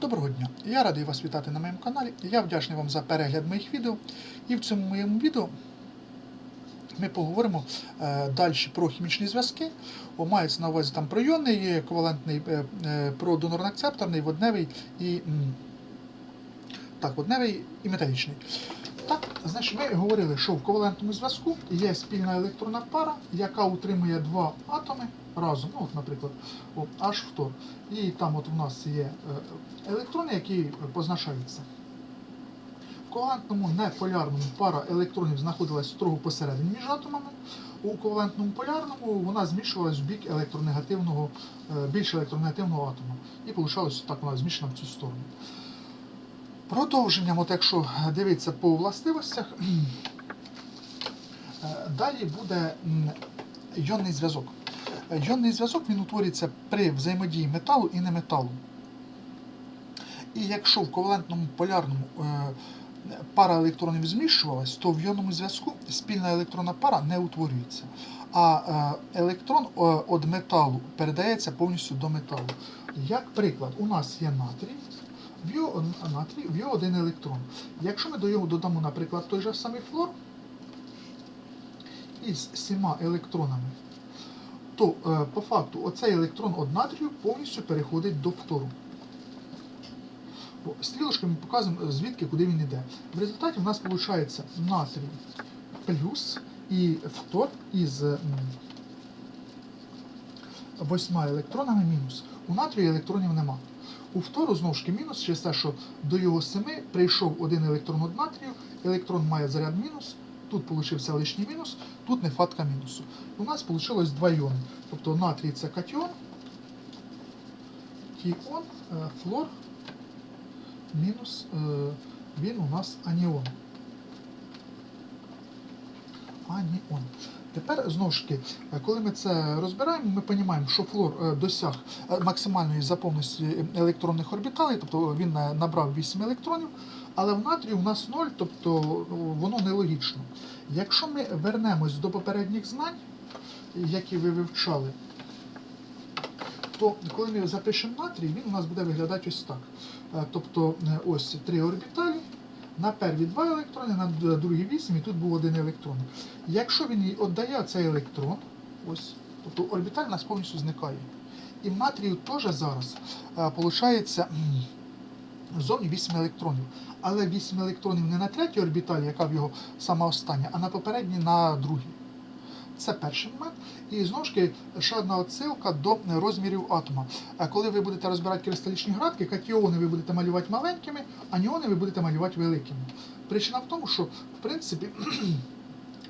Доброго дня! Я радий вас вітати на моєму каналі. Я вдячний вам за перегляд моїх відео. І в цьому моєму відео ми поговоримо е, далі про хімічні зв'язки. Мається на увазі там про іонний, ковалентний, е, е, про донорно-акцепторний, водневий і так, водневий і металічний. Так, значить, ми говорили, що в ковалентному зв'язку є спільна електронна пара, яка утримує два атоми разом. Ну, от, наприклад, H фтор. І там от у нас є е, електрони, які позначаються. В ковалентному неполярному пара електронів знаходилась строго посередині між атомами. У ковалентному полярному вона змішувалась в бік електронегативного, е, більш електронегативного атома. І вийшло так вона змішана в цю сторону. Продовженням, от якщо дивитися по властивостях, е, далі буде м, іонний зв'язок. Е, Іонний зв'язок він утворюється при взаємодії металу і неметалу. І якщо в ковалентному полярному е, пара електронів зміщувалась, то в іонному зв'язку спільна електронна пара не утворюється. А е, електрон від металу передається повністю до металу. Як приклад, у нас є натрій, в його, натрій, в його один електрон. Якщо ми до його додамо, наприклад, той же самий флор із сіма електронами, то е, по факту оцей електрон від натрію повністю переходить до фтору. Стрілочками ми показуємо, звідки куди він йде. В результаті в нас виходить натрій плюс і фтор із восьма електронами мінус. У натрію електронів нема. У фтору знову ж таки мінус через те, що до його семи прийшов один електрон від натрію, електрон має заряд мінус, тут получився лишній мінус, тут нехватка мінусу. У нас вийшло два іони. Тобто натрій це катіон, тіон, е, флор, мінус е, він у нас аніон. Аніон. Тепер знову ж таки, е, коли ми це розбираємо, ми розуміємо, що флор е, досяг е, максимальної заповненості електронних орбіталей, тобто він набрав 8 електронів, але в натрію у нас 0, тобто воно нелогічно. Якщо ми вернемось до попередніх знань, які ви вивчали, то коли ми запишемо натрій, він у нас буде виглядати ось так. Тобто ось три орбіталі, на перві два електрони, на другий вісім, і тут був один електрон. Якщо він їй віддає цей електрон, ось, тобто орбіталь у нас повністю зникає. І матрію теж зараз виходить зовні 8 електронів. Але 8 електронів не на третій орбіталі, яка в його сама остання, а на попередній на другій. Це перший момент. І знову ж таки, ще одна отсилка до розмірів атома. Коли ви будете розбирати кристалічні градки, катіони ви будете малювати маленькими, аніони ви будете малювати великими. Причина в тому, що в принципі.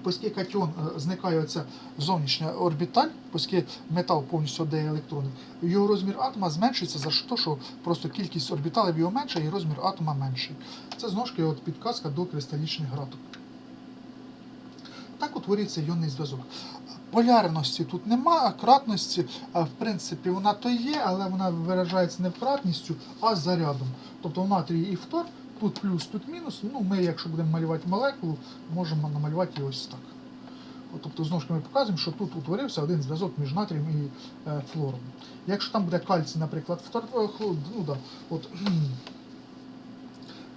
Оскільки катіон е, зникає оця зовнішня орбіталь, оскільки метал повністю віддає електрони, його розмір атома зменшується за те, що просто кількість орбіталів його менша і розмір атома менший. Це знову ж таки підказка до кристалічних градок. Так утворюється іонний зв'язок. Полярності тут нема, а кратності, в принципі, вона то є, але вона виражається не кратністю, а зарядом. Тобто в натрії і фтор, тут плюс, тут мінус. Ну, ми, якщо будемо малювати молекулу, можемо намалювати її ось так. Тобто, знову ж ми показуємо, що тут утворився один зв'язок між натрієм і е, флором. Якщо там буде кальцій, наприклад, фтор, е, ну, да, от,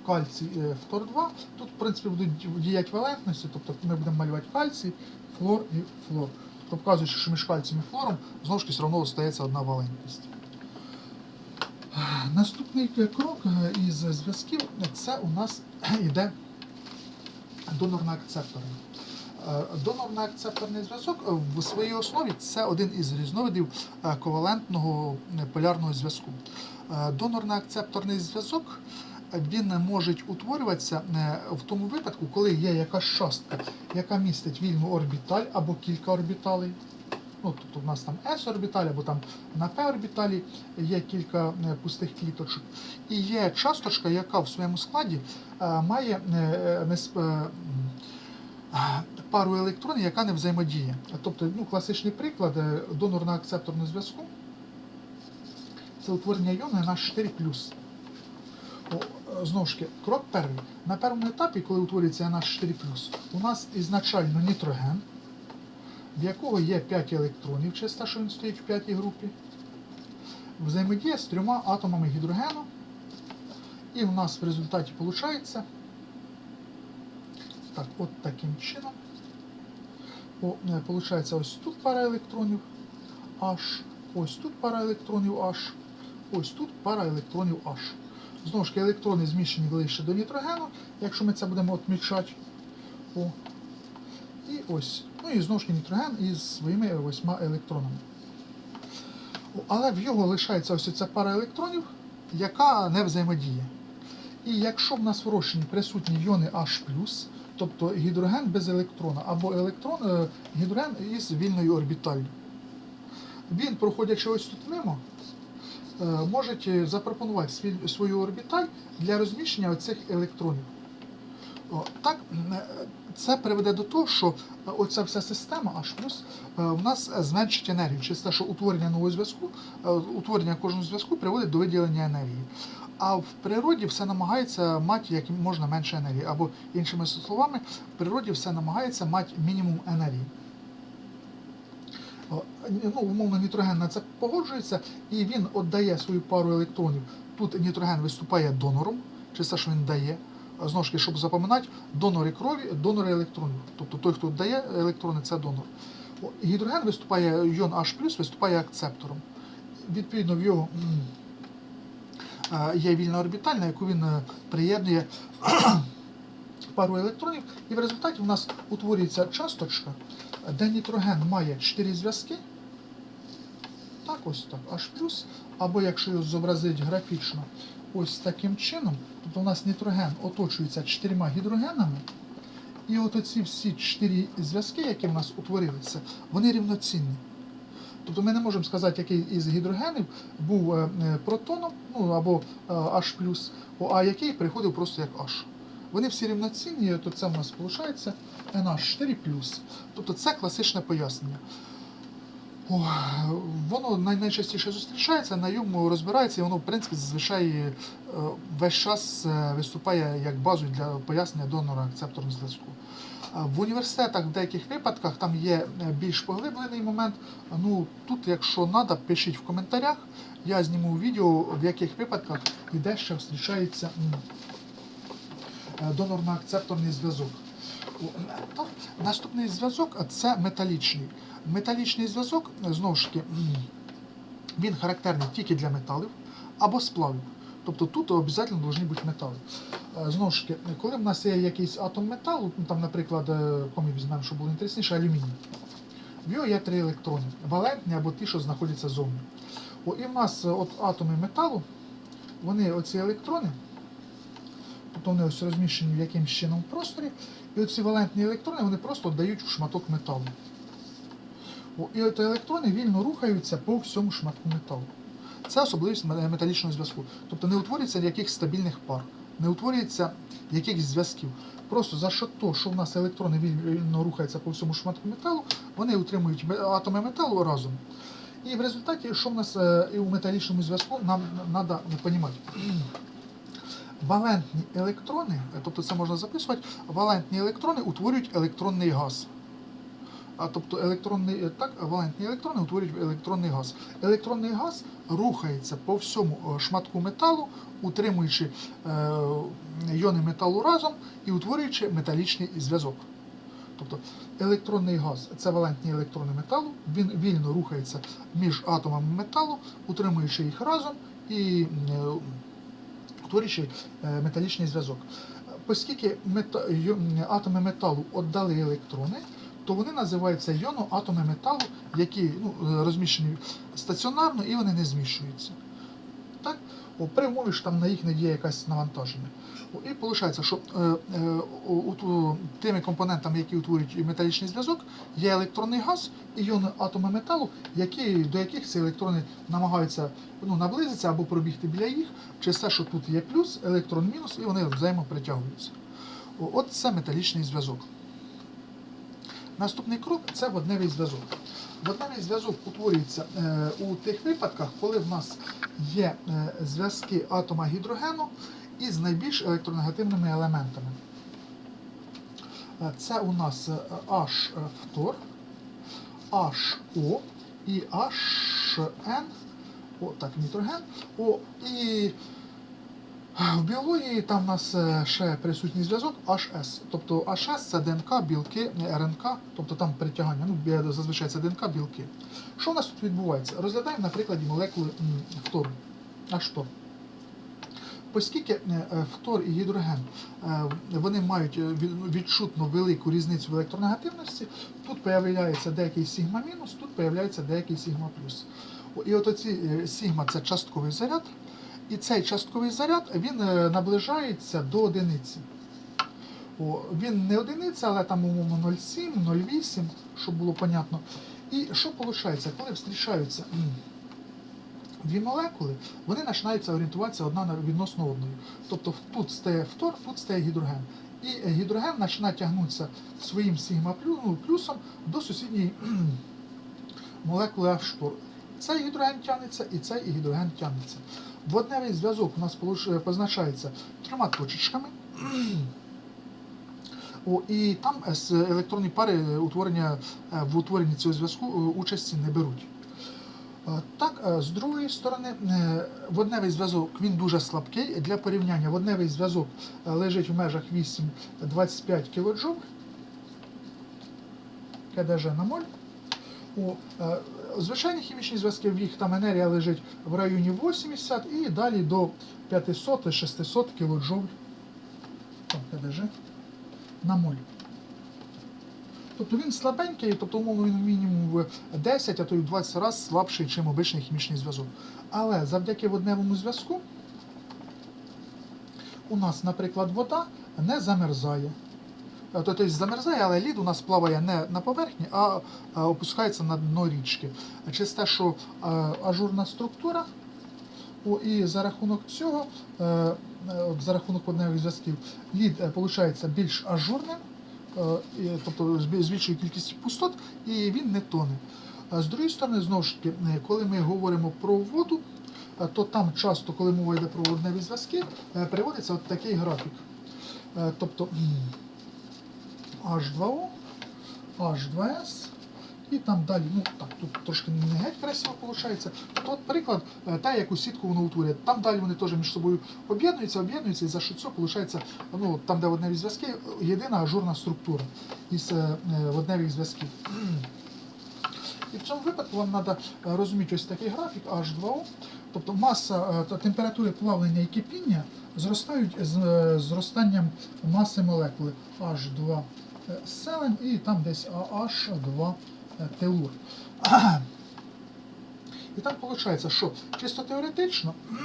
кальцій е, фтор 2, тут, в принципі, будуть діяти валентності, тобто ми будемо малювати кальцій, флор і флор. Тобто, вказуючи, що між кальцієм і флором знову ж таки все одно залишається одна валентність. Наступний крок е, із зв'язків це у нас йде донорно-акцепторний. Е, Донорно-акцепторний зв'язок е, в своїй основі це один із різновидів е, ковалентного е, полярного зв'язку. Е, Донорно-акцепторний зв'язок е, він може утворюватися е, в тому випадку, коли є якась частка, яка містить вільну орбіталь або кілька орбіталей. Ну, тобто в нас там S-орбіталь, або там на P-орбіталі є кілька е, пустих кліточок. І є часточка, яка в своєму складі е, має пару електронів, яка не взаємодіє. Тобто, ну, класичний приклад е, донорно-акцепторного зв'язку це утворення іону на 4 О, е, Знову ж таки, крок перший. На першому етапі, коли утворюється NH4+, у нас ізначально нітроген, в якого є 5 електронів, те, що він стоїть в п'ятій групі, взаємодіє з трьома атомами гідрогену І в нас в результаті виходить так, от таким чином. О, е, Получається ось тут пара електронів H, ось тут пара електронів H, ось тут пара електронів H. Знову ж таки, електрони зміщені ближче до нітрогену, якщо ми це будемо отмічати. О. І ось. Ну і знову ж таки нітроген із своїми восьма електронами. Але в його лишається ось ця пара електронів, яка не взаємодіє. І якщо в нас в розчині присутні йони H+, тобто гідроген без електрона, або електрон, е, гідроген із вільною орбіталлю, він, проходячи ось тут мимо, е, може запропонувати свою орбіталь для розміщення оцих електронів. Так, е, це приведе до того, що е, оця вся система H+, в нас зменшить енергію. Через те, що утворення нового зв'язку, утворення кожного зв'язку приводить до виділення енергії. А в природі все намагається мати як можна менше енергії. Або, іншими словами, в природі все намагається мати мінімум енергії. Ну, умовно, нітроген на це погоджується, і він віддає свою пару електронів. Тут нітроген виступає донором, через те, що він дає. Знову ж таки, щоб запам'ятати, донори крові, донори електронів. Тобто той, хто дає електрони, це донор. Гідроген виступає, йон H+, виступає акцептором. Відповідно, в його є вільна орбіталь, на яку він е, приєднує пару електронів, і в результаті у нас утворюється часточка, де нітроген має 4 зв'язки. Так, ось так, H+, або якщо його зобразити графічно, ось таким чином, тобто у нас нітроген оточується чотирма гідрогенами, і от оці всі чотири зв'язки, які в нас утворилися, вони рівноцінні. Тобто ми не можемо сказати, який із гідрогенів був е, е, протоном, ну або е, H+, а який приходив просто як H. Вони всі рівноцінні, то це в нас виходить NH4+. Тобто це класичне пояснення. О, воно най- найчастіше зустрічається, на ньому розбирається, і воно, в принципі, зазвичай е, весь час е, виступає як базу для пояснення донора акцепторного зв'язку. В університетах в деяких випадках там є е, більш поглиблений момент. Ну тут, якщо треба, пишіть в коментарях. Я зніму відео, в яких випадках і де ще зустрічається е, донорно-акцепторний зв'язок. Е, Наступний зв'язок це металічний. Металічний зв'язок, е, знову ж таки, він характерний тільки для металів або сплавів. Тобто тут обов'язково повинні бути метали. Е, Знову ж таки, коли в нас є якийсь атом металу, ну, там, наприклад, е, помі візьмемо, щоб було інтересніше, алюміній. В нього є три електрони, валентні або ті, що знаходяться зовні. О, і в нас е, от атоми металу, вони оці електрони, тобто вони ось розміщені в якимсь чином просторі, і оці валентні електрони вони просто дають в шматок металу. О, і от електрони вільно рухаються по всьому шматку металу. Це особливість металічного зв'язку. Тобто не утворюється якихось стабільних пар, не утворюється якихось зв'язків. Просто за що то, що в нас електрони вільно рухаються по всьому шматку металу, вони утримують атоми металу разом. І в результаті, що в нас е, і у металічному зв'язку, нам треба розуміти. Валентні електрони, е, тобто це можна записувати, валентні електрони утворюють електронний газ. А тобто електронний, е, так, валентні електрони утворюють електронний газ. Електронний газ рухається по всьому е, шматку металу, утримуючи йони металу разом і утворюючи металічний зв'язок. Тобто електронний газ це валентні електрони металу, він вільно рухається між атомами металу, утримуючи їх разом і утворюючи е, металічний зв'язок. Оскільки атоми металу віддали електрони, то вони називаються йоноатоми металу, які ну, е, розміщені стаціонарно і вони не зміщуються. При умові, що там на їх не діє якесь навантаження. І виходить, що е, е, тими компонентами, які утворюють металічний зв'язок, є електронний газ і йони атоми металу, які, до яких ці електрони намагаються ну, наблизитися або пробігти біля їх, через те, що тут є плюс, електрон мінус, і вони взаємопритягуються. От це металічний зв'язок. Наступний крок це водневий зв'язок. Водневий зв'язок утворюється е, у тих випадках, коли в нас є е, зв'язки атома гідрогену із найбільш електронегативними елементами. Е, Це у нас H фтор, HO і HN, о, так, нітроген, о, і В біології там у нас е, ще присутній зв'язок HS. Тобто HS це ДНК, білки, е, РНК, тобто там притягання, ну зазвичай це ДНК, білки. Що у нас тут відбувається? Розглядаємо на прикладі молекули фтору. Що? Оскільки е, фтор і гідроген вони мають е, відчутно велику різницю в електронегативності, тут появляється деякий сігма мінус, тут появляється деякий сігма плюс. І от оці сігма це частковий заряд, і цей частковий заряд він е, наближається до одиниці. О, він не одиниця, але там умовно 0,7, 0,8, щоб було понятно. І що виходить, коли зустрічаються дві молекули, вони починаються орієнтуватися одна відносно одної. Тобто тут стає фтор, тут стає гідроген. І е, гідроген починає тягнутися своїм сігма ну, плюсом до сусідньої молекули H-штор. Цей гідроген тягнеться і цей гідроген тягнеться. Водневий зв'язок у нас позначається трьома точечками. О, і там е, електронні пари е, утворення, е, в утворенні цього зв'язку е, участі не беруть. Е, Так, е, з другої сторони, е, водневий зв'язок він дуже слабкий. Для порівняння водневий зв'язок е, лежить в межах 8-25 кДж. КДЖ на моль. Е, звичайні хімічні зв'язки, в їх там енергія лежить в районі 80 і далі до 500-600 кДж. На моль. Тобто він слабенький, тобто, умовно, він мінімум в 10, а то й в 20 разів слабший, ніж обичний хімічний зв'язок. Але завдяки водневому зв'язку у нас, наприклад, вода не замерзає. Тобто замерзає, але лід у нас плаває не на поверхні, а опускається на дно річки. Через те, що е, ажурна структура, і за рахунок цього, е, за рахунок водневих зв'язків, лід виходить більш ажурним, тобто більшою кількістю пустот, і він не тоне. З другої сторони, знову ж таки, коли ми говоримо про воду, то там часто, коли мова йде про водневі зв'язки, приводиться от такий графік. Тобто H2O, H2S, і там далі, ну так, тут трошки не геть красиво виходить. То от приклад, е, та яку сітку воно утворює. Там далі вони теж між собою об'єднуються, об'єднуються, і за що це виходить, ну, там, де водневі зв'язки, єдина ажурна структура із е, е, водневих зв'язків. І в цьому випадку вам треба розуміти ось такий графік H2O, тобто маса та температури плавлення і кипіння зростають з зростанням маси молекули H2 селен і там десь H2 телур. І так виходить, що чисто теоретично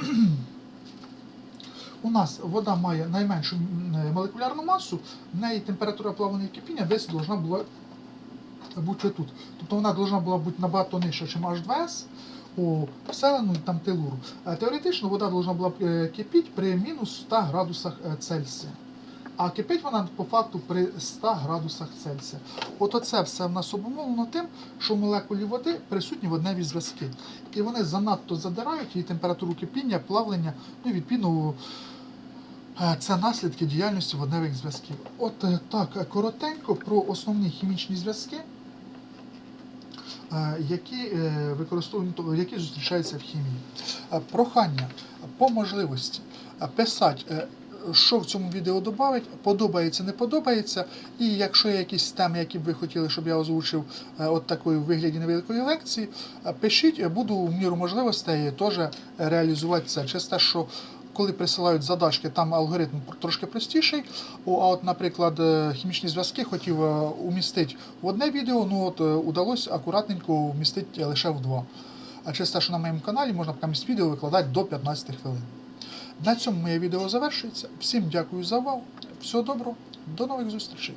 у нас вода має найменшу е, молекулярну масу, в неї температура плавлення і кипіння десь должна була бути тут. Тобто вона должна була бути набагато нижча, ніж H2S, у селену і там телуру. Теоретично вода должна була е, кипіти при мінус 100 градусах е, Цельсія. А кипить вона по факту при 100 градусах Цельсія. От оце все в нас обумовлено тим, що в молекулі води присутні водневі зв'язки. І вони занадто задирають її температуру кипіння, плавлення, ну і відповідно. е, Це наслідки діяльності водневих зв'язків. От е, так, коротенько про основні хімічні зв'язки, е, які використовують, ну, які зустрічаються в хімії. Прохання по можливості писати, що в цьому відео додати, подобається, не подобається. І якщо є якісь теми, які б ви хотіли, щоб я озвучив е, от такої в вигляді невеликої лекції, е, пишіть, буду в міру можливостей теж реалізувати це. Через те, що коли присилають задачки, там алгоритм трошки простіший. А от, наприклад, е, хімічні зв'язки хотів умістити в одне відео, ну от удалось акуратненько вмістити лише в два. А через те, що на моєму каналі можна замість відео викладати до 15 хвилин. На цьому моє відео завершується. Всім дякую за увагу. Всього доброго, до нових зустрічей.